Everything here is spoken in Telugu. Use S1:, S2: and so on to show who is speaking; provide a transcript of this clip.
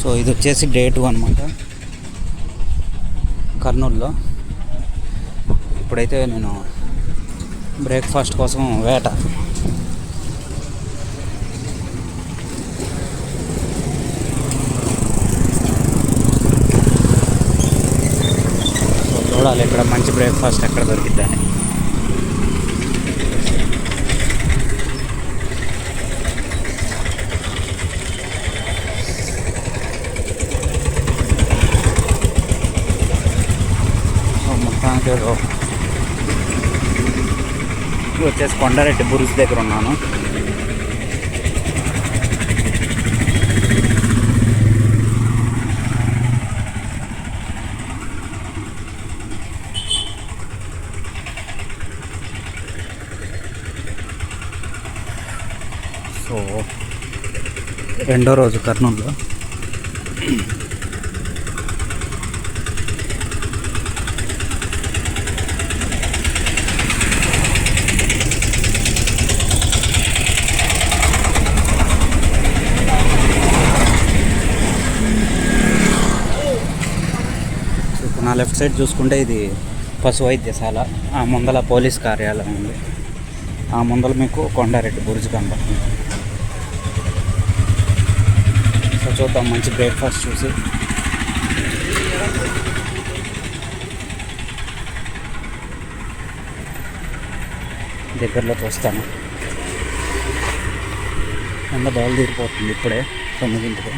S1: సో ఇది వచ్చేసి డే టూ అనమాట కర్నూలులో. ఇప్పుడైతే నేను బ్రేక్ఫాస్ట్ కోసం వేట. చూడాలి ఇక్కడ మంచి బ్రేక్ఫాస్ట్ ఎక్కడ దొరికిద్దని. సో మొత్తానికి వచ్చేసి కొండారెడ్డి బురుజ్ దగ్గర ఉన్నాను. సో రెండో రోజు కర్నూలులో. నా లెఫ్ట్ సైడ్ చూసుకుంటే ఇది పశు వైద్యశాల ఆ ముందల పోలీస్ కార్యాలయం ఉంది. ఆ ముందల మీకు కొండారెడ్డి బురుజు కనబడుతుంది సో చూద్దాం మంచి బ్రేక్ఫాస్ట్ చూసి. దగ్గరలోకి వస్తాను. ఎండ తీరిపోతుంది ఇప్పుడే తొమ్మిదింటికి.